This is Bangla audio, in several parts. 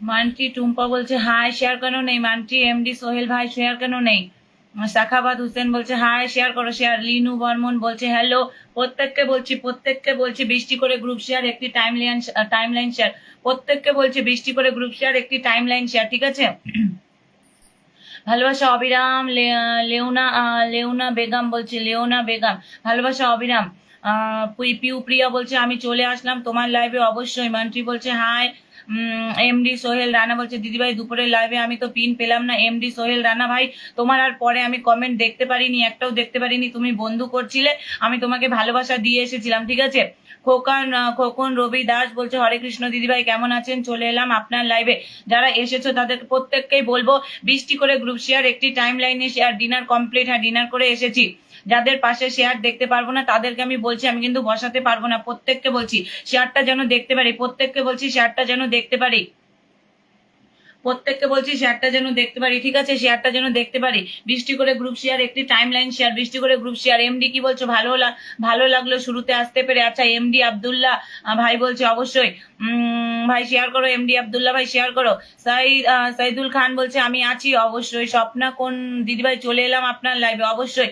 মান্টি টুম্পা বলছে হাই শেয়ার কেন নেই? মান্টি এমডি সোহেল ভাই শেয়ার কেন নেই? সাখাবাদ হোসেন বলছে হাই শেয়ার করো শেয়ার লিনু বর্মন বলছে হ্যালো প্রত্যেককে বলছি প্রত্যেককে বলছি বৃষ্টি করে গ্রুপ শেয়ার একটি timeline timeline share প্রত্যেককে বলছি বৃষ্টি করে গ্রুপ শেয়ার একটি টাইম লাইন শেয়ার ঠিক আছে? ভালোবাসা অবিরাম লে- লেউনা আহ, লেউনা বেগম বলছে লেওনা বেগম ভালোবাসা অবিরাম। পিউ প্রিয়া বলছে আমি চলে আসলাম তোমার লাইভে অবশ্যই। মান্ট্রি বলছে হাই এমডি সোহেল রানা বলছে, দিদিভাই, দুপুরের লাইভে আমি তো পিন পেলাম না। এমডি সোহেল রানা ভাই, তোমার আর পরে আমি কমেন্ট দেখতে পারিনি, একটাও দেখতে পারিনি। তুমি বন্ধু করছিলে, আমি তোমাকে ভালোবাসা দিয়ে এসেছিলাম, ঠিক আছে? খোকন খোকন রবি দাস বলছে, হরে কৃষ্ণ দিদিভাই, কেমন আছেন? চলে এলাম আপনার লাইভে যারা এসেছ, তাদের প্রত্যেককেই বলব, বৃষ্টি করে গ্রুপ শেয়ার একটি টাইম লাইনে শেয়ার ডিনার কমপ্লিট হ্যাঁ ডিনার করে এসেছি। যাদের পাশে শেয়ার দেখতে পারব না, তাদেরকে আমি বলছি, আমি কিন্তু বসাতে পারব না। প্রত্যেককে বলছি শেয়ারটা যেন দেখতে পারি, প্রত্যেককে বলছি শেয়ারটা যেন দেখতে পারি। প্রত্যেককে বলছি শেয়ারটা যেন দেখতে পারি, ঠিক আছে? শেয়ারটা যেন দেখতে পারি। বৃষ্টি করে গ্রুপ শেয়ার একটি টাইম লাইন শেয়ার বৃষ্টি করে গ্রুপ শেয়ার এমডি কি বলছো? ভালো ভালো লাগল শুরুতে আসতে পেরে। আচ্ছা এমডি আবদুল্লাহ ভাই বলছে অবশ্যই। ভাই শেয়ার করো এমডি আবদুল্লাহ ভাই শেয়ার করো। সাই সাইদুল খান বলছে, আমি আছি অবশ্যই। স্বপ্না কোন দিদিভাই, চলে এলাম আপনার লাইভে অবশ্যই।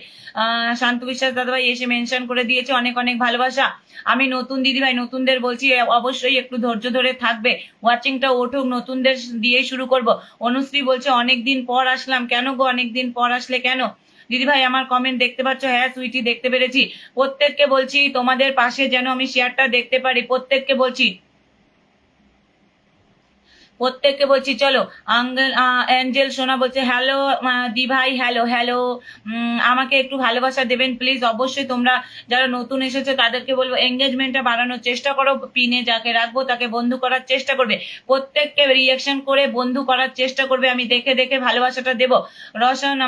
শান্ত বিশ্বাস দাদাভাই এসে মেনশন করে দিয়েছে, অনেক অনেক ভালোবাসা। আমি নতুন দিদিভাই, নতুনদের বলছি, অবশ্যই একটু ধৈর্য ধরে থাকবে। ওয়াচিংটা ওঠুক, নতুনদের দিয়ে শুরু করব। অনুশ্রী বলছে অনেক দিন পর আসলাম। কেন গো অনেক দিন পর আসলে কেন? দিদি ভাই আমার কমেন্ট দেখতে পাচ্ছ? হ্যাঁ সুইটি দেখতে পেরেছি। প্রত্যেককে বলছি, তোমাদের পাশে যেন আমি শেয়ারটা দেখতে পারি। প্রত্যেককে বলছি প্রত্যেককে বলছি, চলো, আঙ্গেল অ্যাঞ্জেল, সোনা বলছে হ্যালো দি ভাই হ্যালো হ্যালো আমাকে একটু ভালোবাসা দেবেন প্লিজ অবশ্যই তোমরা যারা নতুন এসেছ, তাদেরকে বলব এঙ্গেজমেন্টটা বাড়ানোর চেষ্টা করো পিনে যাকে রাখব, তাকে বন্ধু করার চেষ্টা করবে, প্রত্যেককে রিয়াকশন করে বন্ধু করার চেষ্টা করবে, আমি দেখে দেখে ভালোবাসাটা দেব। রসন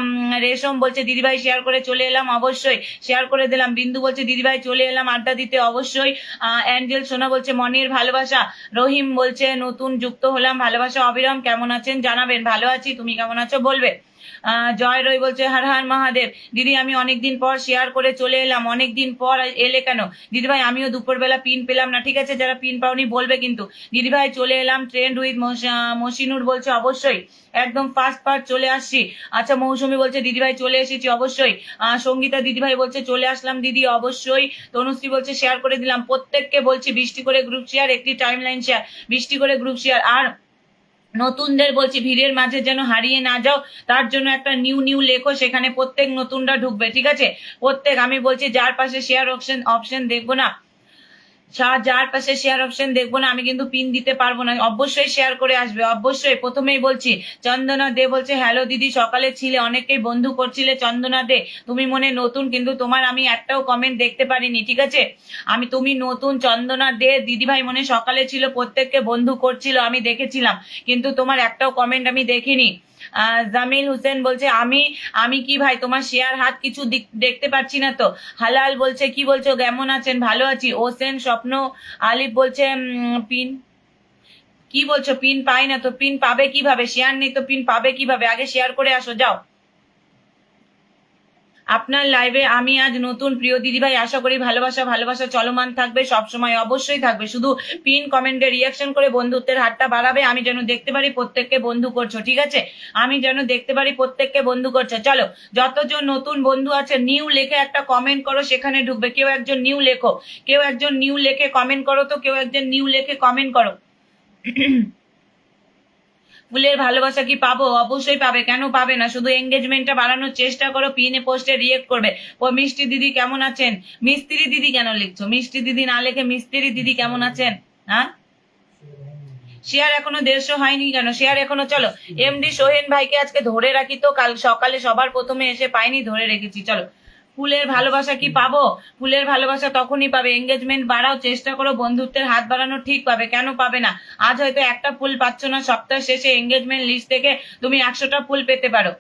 রেশম বলছে, দিদিভাই শেয়ার করে চলে এলাম, অবশ্যই শেয়ার করে দিলাম। বিন্দু বলছে, দিদিভাই, চলে এলাম, আড্ডা দিতে, অবশ্যই। অ্যাঞ্জেল, সোনা বলছে, মনের ভালোবাসা। রহিম বলছে, নতুন যুক্ত হলাম। ভালোবাসা। অবিরাম, কেমন আছেন? জানাবেন, ভালো আছি, তুমি কেমন আছো? বলবে জয় রই বলছে হর হর মহাদেব। দিদি, আমি অনেকদিন পর শেয়ার করে চলে এলাম। অনেকদিন পর এলে কেন? দিদিভাই, আমিও দুপুরবেলা পিন পেলাম না, ঠিক আছে? যারা পিন পাওনি বলবে কিন্তু। দিদিভাই, চলে এলাম ট্রেন্ড উইথ মসিনুর বলছে, অবশ্যই, একদম ফার্স্ট পার্ট চলে আসছি। আচ্ছা মৌসুমি বলছে, দিদিভাই, চলে এসেছি, অবশ্যই। সঙ্গীতা দিদিভাই বলছে, চলে আসলাম দিদি, অবশ্যই। তনুশ্রী বলছে শেয়ার করে দিলাম। প্রত্যেককে বলছি, বৃষ্টি করে গ্রুপ শেয়ার একটি টাইম লাইন শেয়ার বৃষ্টি করে গ্রুপ শেয়ার আর নতুনদের বলছি, ভিড়ের মাঝে যেন হারিয়ে না যাও, তার জন্য একটা নিউ নিউ লেখো, সেখানে প্রত্যেক নতুনরা ঢুকবে, ঠিক আছে? প্রত্যেক, আমি বলছি, যার পাশে শেয়ার অপশন অপশন দেখব না যার পাশে শেয়ার অপশন দেখব না, আমি কিন্তু পিন দিতে পারব না। অবশ্যই শেয়ার করে আসবে, অবশ্যই। প্রথমেই বলছি, চন্দনা দে বলছে হ্যালো দিদি, সকালে ছিলে অনেকেই বন্ধু করছিলে, চন্দনা দে। তুমি মনে নতুন, কিন্তু তোমার আমি একটাও কমেন্ট দেখতে পারিনি, ঠিক আছে? আমি, তুমি নতুন, চন্দনা দে। দিদিভাই মনে সকালে ছিল, প্রত্যেককে বন্ধু করছিল, আমি দেখেছিলাম। কিন্তু তোমার একটাও কমেন্ট আমি দেখিনি। জামিল হোসেন বলছে, আমি আমি কি ভাই, তোমার শেয়ার হাত কিছু দেখতে পাচ্ছি না তো? হালাল বলছে, কি বলছো, কেমন আছেন? ভালো আছি। ওসেন, স্বপ্ন, আলিফ বলছে পিন, কি বলছো, পিন পাই না তো, পিন পাবে কীভাবে? শেয়ার নেই তো, পিন পাবে কীভাবে? আগে শেয়ার করে আসো, যাও। আপনার লাইভে আমি আজ নতুন প্রিয় দিদিভাই, আশা করি ভালোবাসা ভালোবাসা চলমান থাকবে সব সময় অবশ্যই থাকবে। শুধু পিন কমেন্টে রিয়াকশন করে বন্ধুত্বের হাতটা বাড়াবে, আমি যেন দেখতে পারি প্রত্যেককে বন্ধু করছ, ঠিক আছে? আমি যেন দেখতে পারি প্রত্যেককে বন্ধু করছ। চলো, যতজন নতুন বন্ধু আছে নিউ লেখে একটা কমেন্ট করো, সেখানে ঢুকবে। কেউ একজন নিউ লেখো, কেউ একজন নিউ লেখে কমেন্ট করো তো, কেউ একজন নিউ লেখে কমেন্ট করো। ফুলের ভালোবাসা কি পাবো? অবশ্যই পাবে। কেন পাবে না? শুধু এঙ্গেজমেন্টটা বাড়ানোর চেষ্টা করো পিনে পোস্টে রিয়েক্ট করবে। ও মিষ্টি দিদি কেমন আছেন? মিস্ত্রি দিদি কেন লিখছো? মিষ্টি দিদি না লেখে মিস্ত্রি দিদি কেমন আছেন? হ্যাঁ? শেয়ার এখনও দেড়শো হয়নি কেন? শেয়ার এখনও চলো। এমডি সোহেন ভাইকে আজকে ধরে রাখি তো, কাল সকালে সবার প্রথমে এসে পাইনি, ধরে রেখেছি। চলো। ফুলের ভালোবাসা কি পাবো? ফুলের ভালোবাসা তখনই পাবে। এঙ্গেজমেন্ট বাড়াও, চেষ্টা করো, বন্ধুত্বের হাত বাড়ানো ঠিক পাবে। কেন পাবে না? আজ হয়তো একটা ফুল পাচ্ছ না, সপ্তাহ শেষে এঙ্গেজমেন্ট লিস্ট থেকে তুমি একশোটা ফুল পেতে পারো।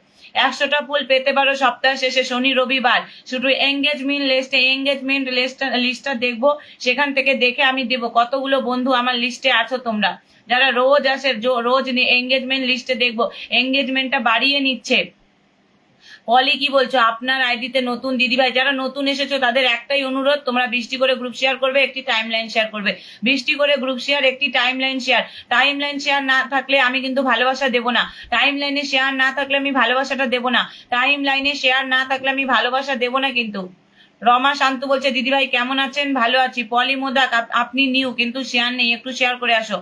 একশোটা ফুল পেতে পারো সপ্তাহ শেষে, শনি, রবিবার। শুধু এঙ্গেজমেন্ট লিস্টে এঙ্গেজমেন্ট লিস্টটা লিস্টটা দেখব, সেখান থেকে দেখে আমি দেবো কতগুলো বন্ধু আমার লিস্টে আছো তোমরা। যারা রোজ আসে রোজ এঙ্গেজমেন্ট লিস্টে দেখব। এঙ্গেজমেন্টটা বাড়িয়ে নিচ্ছে। পলি কি বলছো? আপনার আইডিতে নতুন দিদিভাই, যারা নতুন এসেছ, তাদের একটাই অনুরোধ, তোমরা বৃষ্টি করে গ্রুপ শেয়ার করবে, একটি টাইম লাইন শেয়ার করবে। বৃষ্টি করে গ্রুপ শেয়ার একটি timeline share timeline share না থাকলে আমি কিন্তু ভালোবাসা দেবো না। টাইম লাইনে শেয়ার না থাকলে আমি ভালোবাসাটা দেবো না। টাইম লাইনে শেয়ার না থাকলে আমি ভালোবাসা দেবো না কিন্তু। রমা শান্তু বলছে, দিদিভাই, কেমন আছেন? ভালো আছি। পলি মোদাক আপনি নিউ কিন্তু শেয়ার নেই। একটু শেয়ার করে আসো।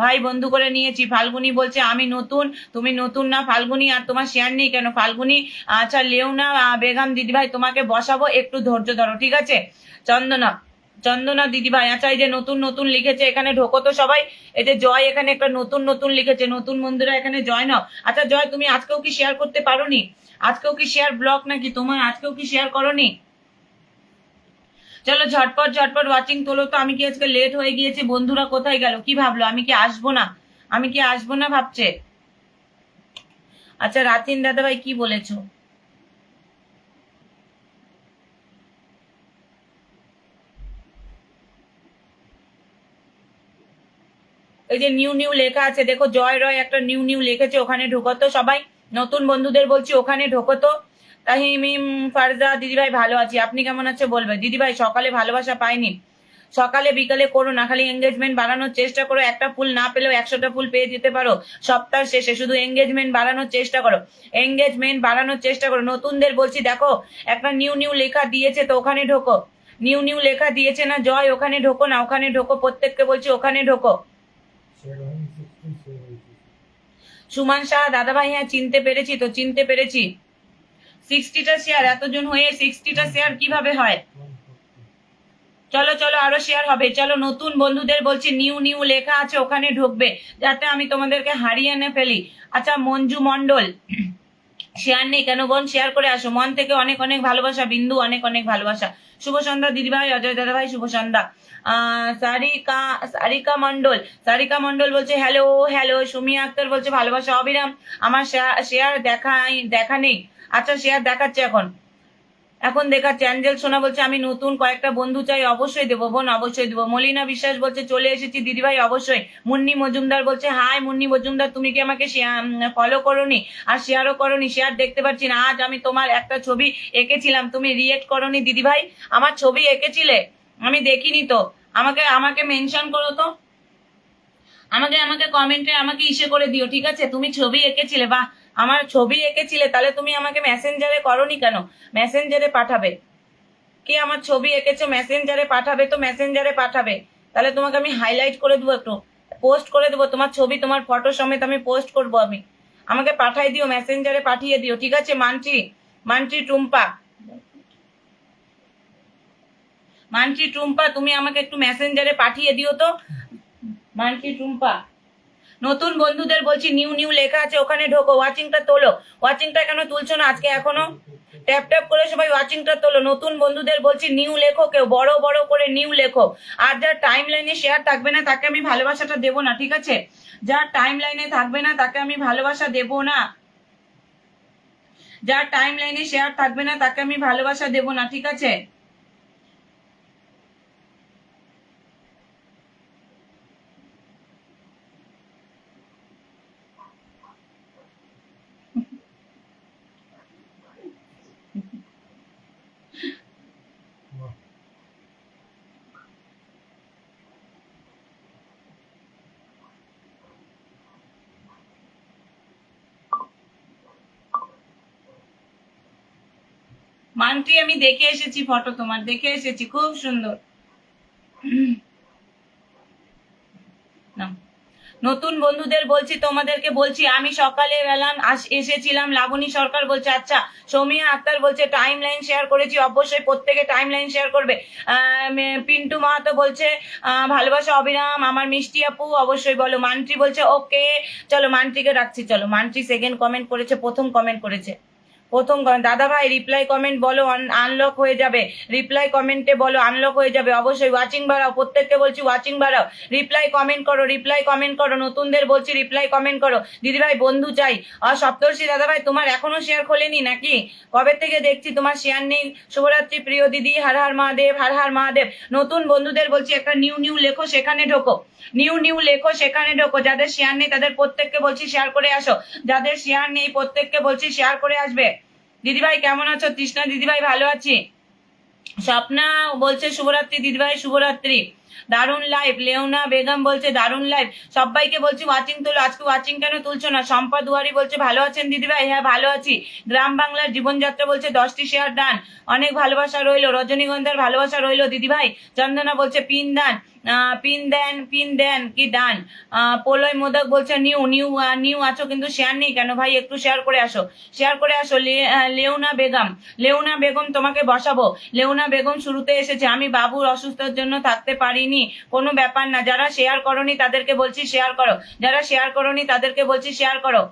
ভাই বন্ধু করে নিয়েছি। ফাল্গুনি বলছে, আমি নতুন, তুমি নতুন না ফাল্গুনি, আর তোমার শেয়ার নেই কেন? ফাল্গুনি আচ্ছা লেও না বেগম দিদিভাই তোমাকে বসাবো, একটু ধৈর্য ধরো, ঠিক আছে? চন্দনা চন্দনা দিদিভাই আচ্ছা এই যে নতুন নতুন লিখেছে, এখানে ঢোকো তো সবাই। এই যে জয় এখানে একটা নতুন নতুন লিখেছে, নতুন বন্ধুরা এখানে জয় নাও। আচ্ছা জয়, তুমি আজকেও কি শেয়ার করতে পারোনি? আজকেও কি শেয়ার ব্লক নাকি তোমার? আজকেও কি শেয়ার করনি? চলো ঝটপট ঝটপট ওয়াচিং তোলো তো, আমি কি আজকে লেট হয়ে গিয়েছি? বন্ধুরা কোথায় গেল? কি ভাবলো? আমি কি আসব না? আমি কি আসব না ভাবছে? আচ্ছা রাতিন দাদা ভাই কি বলেছ? এই যে নিউ নিউ লেখা আছে, দেখো জয় রয় একটা নিউ নিউ লিখেছে, ওখানে ঢোকো তো সবাই। নতুন বন্ধুদের বলছি, ওখানে ঢোকো তো। তাহিমিম ফারজা দিদিভাই ভালো আছি। আপনি কেমন আছে? বলবে, দিদিভাই, সকালে ভালোবাসা পাইনি। সকালে বিকালে করো না, খালি এঙ্গেজমেন্ট বাড়ানোর চেষ্টা করো। একটা ফুল না পেলেও একশোটা ফুল পেয়ে যেতে পারো। সপ্তাহ শেষে শুধু এঙ্গেজমেন্ট বাড়ানোর চেষ্টা করো। এঙ্গেজমেন্ট বাড়ানোর চেষ্টা করো। নতুনদের বলছি, দেখো, একটা নিউ নিউ লেখা দিয়েছে তো ওখানে ঢোকো। নিউ নিউ লেখা দিয়েছে না, জয়, ওখানে ঢোকো না, ওখানে ঢোকো। প্রত্যেককে বলছি, ওখানে ঢোকো। সুমান শাহ, দাদাভাই হ্যাঁ চিনতে পেরেছি তো, চিনতে পেরেছি। সিক্সটিটা শেয়ার এতজন হয়ে সিক্সটিটা শেয়ার কীভাবে হয়? চলো চলো, আরও শেয়ার হবে। চলো, নতুন বন্ধুদের বলছি নিউ নিউ লেখা আছে, ওখানে ঢুকবে, যাতে আমি তোমাদেরকে হারিয়ে এনে ফেলি। আচ্ছা মঞ্জু মন্ডল শেয়ার নেই কেন বোন শেয়ার করে আসো। মন থেকে অনেক অনেক ভালোবাসা, বিন্দু অনেক অনেক ভালোবাসা। শুভ সন্ধ্যা দিদিভাই, অজয় দাদাভাই শুভ সন্ধ্যা সারিকা সারিকা মন্ডল সারিকা মন্ডল বলছে হ্যালো হ্যালো সুমিয়া আক্তার বলছে, ভালোবাসা, অবিরাম। আমার শেয়ার দেখা দেখা নেই। আচ্ছা শেয়ার দেখাচ্ছে এখন। এখন দেখাচ্ছে, অ্যাঞ্জেল সোনা বলছে, আমি নতুন কয়েকটা বন্ধু চাই, অবশ্যই দেবো, বোন, অবশ্যই দেবো। মলিনা বিশ্বাস বলছে, চলে এসেছি, দিদিভাই, অবশ্যই। মুন্নি মজুমদার বলছে, হাই মুন্নি মজুমদার, তুমি কি আমাকে ফলো করনি? আর শেয়ারও করনি শেয়ার দেখতে পাচ্ছি না। আজ আমি তোমার একটা ছবি এঁকেছিলাম, তুমি রিয়েক্ট করনি, দিদিভাই। আমার ছবি এঁকেছিলে, আমি দেখিনি তো। আমাকে আমাকে মেনশন করো তো। আমাকে আমাকে কমেন্টে আমাকে ইসে করে দিও, ঠিক আছে? তুমি ছবি এঁকেছিলে বা আমার ছবি এঁকেছিলে, তাহলে তুমি আমাকে মেসেঞ্জারে করনি কেন? মেসেঞ্জারে পাঠাবে। কি আমার ছবি এঁকেছো মেসেঞ্জারে পাঠাবে তো মেসেঞ্জারে পাঠাবে। তাহলে তোমাকে আমি হাইলাইট করে দেবো একটু পোস্ট করে দেবো। তোমার ছবি, তোমার ফটো সমেত আমি পোস্ট করব আমি। আমাকে পাঠাই দিও মেসেঞ্জারে পাঠিয়ে দিও, ঠিক আছে, মানছি? মানছি টুম্পা। মানছি টুম্পা, তুমি আমাকে একটু মেসেঞ্জারে পাঠিয়ে দিও তো। মানছি টুম্পা। নতুন বন্ধুদের বলছি, নিউ নিউ লেখা আছে, ওখানে ঢোকো, ওয়াচিংটা তোলো। ওয়াচিংটা কেন তুলছো না আজকে এখনও? ট্যাপ ট্যাপ করে সবাই ওয়াচিংটা তোলো। নতুন বন্ধুদের বলছি, নিউ লেখো কেউ, বড় বড় করে নিউ লেখো। আর যার টাইম লাইনে শেয়ার থাকবে না, তাকে আমি ভালোবাসাটা দেবো না, ঠিক আছে? যার টাইম লাইনে থাকবে না, তাকে আমি ভালোবাসা দেবো না। যার টাইম লাইনে শেয়ার থাকবে না, তাকে আমি ভালোবাসা দেবো না, ঠিক আছে? মানটি আমি দেখে এসেছি, ফটো তোমার দেখে এসেছি, খুব সুন্দর। নতুন বন্ধুদের বলছি, তোমাদেরকে বলছি, আমি সকালে আস- এসেছিলাম, লাবণী সরকার বলছে আচ্ছা সৌমিয়া আক্তার বলছে টাইম লাইন শেয়ার করেছি, অবশ্যই প্রত্যেকে টাইম লাইন শেয়ার করবে পিন্টু মাহাতো বলছে ভালোবাসা অবিরাম, আমার মিষ্টি আপু, অবশ্যই বলো। মান্ত্রী বলছে ওকে চলো মান্ত্রীকে রাখছি চলো। মান্ত্রী সেকেন্ড কমেন্ট করেছে, প্রথম কমেন্ট করেছে। প্রথম দাদা ভাই রিপ্লাই কমেন্ট বলো আনলক হয়ে যাবে। রিপ্লাই কমেন্টে বলো আনলক হয়ে যাবে। অবশ্যই ওয়াচিং বাড়াও, প্রত্যেককে বলছি ওয়াচিং বাড়াও। রিপ্লাই কমেন্ট করো রিপ্লাই কমেন্ট করো, নতুনদের বলছি রিপ্লাই কমেন্ট করো। দিদি ভাই বন্ধু চাই। আর সপ্তর্ষি দাদা ভাই তোমার এখনও শেয়ার খোলেনি নাকি? কবে থেকে দেখছি তোমার শেয়ার নেই? শুভরাত্রি, প্রিয় দিদি। হার হার মহাদেব, হার হার মহাদেব। নতুন বন্ধুদের বলছি, একটা নিউ নিউ লেখো, সেখানে ঢোকো। নিউ নিউ লেখো, সেখানে ঢোকো। যাদের শেয়ার নেই, তাদের প্রত্যেককে বলছি শেয়ার করে আসো। যাদের শেয়ার নেই, প্রত্যেককে বলছি শেয়ার করে আসবে। দিদিভাই, কেমন আছো? তৃষ্ণা দিদিভাই, ভালো আছি? স্বপ্না বলছে, শুভরাত্রি দিদিভাই, শুভরাত্রি। দারুণ লাইভ লেওনা বেগম বলছে, দারুণ লাইভ সবাইকে বলছি ওয়াচিং তোলো। আজকে ওয়াচিং কেন তুলছো না? শম্পা দুয়ারি বলছে, ভালো আছেন দিদিভাই? হ্যাঁ ভালো আছি। গ্রাম বাংলার জীবনযাত্রা বলছে, দশটি শেয়ার দান। অনেক ভালোবাসা রইল। রজনীগন্ধার ভালোবাসা রইল দিদিভাই। চন্দনা বলছে, পিন দান। পিন দেন পিন দেন, কি ডান? পোলয় মোদক বলছে, নিউ নিউ নিউ আছো কিন্তু শেয়ার নেই কেন? ভাই, একটু শেয়ার করে আসো। শেয়ার করে আসো লেউনা বেগম। লেউনা বেগম, তোমাকে বসাবো। লেউনা বেগম শুরুতে এসেছে, আমি বাবুর অসুস্থতার জন্য থাকতে পারিনি। কোনো ব্যাপার না, যারা শেয়ার করনি তাদেরকে বলছি শেয়ার করো। যারা শেয়ার করনি তাদেরকে বলছি শেয়ার করো।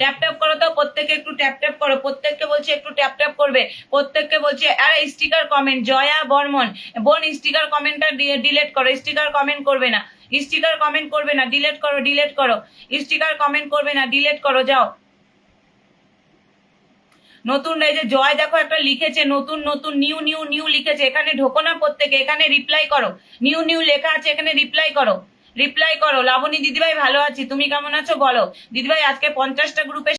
ট্যাপ ট্যাপ করো তো, প্রত্যেকে একটু ট্যাপ ট্যাপ করো। প্রত্যেককে বলছি একটু ট্যাপ ট্যাপ করবে। প্রত্যেককে বলছি, আরে স্টিকার কমেন্ট জয়া বর্মন। বোন স্টিকার কমেন্টটা ডিলেট করো। স্টিকার কমেন্ট করবে না। স্টিকার কমেন্ট করবে না ডিলেট করো ডিলেট করো। স্টিকার কমেন্ট করবে না ডিলেট করো, যাও। নতুন এই যে জয় দেখো একটা লিখেছে, নতুন নতুন নিউ নিউ নিউ লিখেছে। এখানে ঢোকো না প্রত্যেকে, এখানে রিপ্লাই করো। নিউ নিউ লেখা আছে, এখানে রিপ্লাই করো। রিপ্লাই করো। লাবণী দিদিভাই ভালো আছি। তুমি কেমন আছো? বলো। দিদিভাই আজকে পঞ্চাশটা গ্রুপে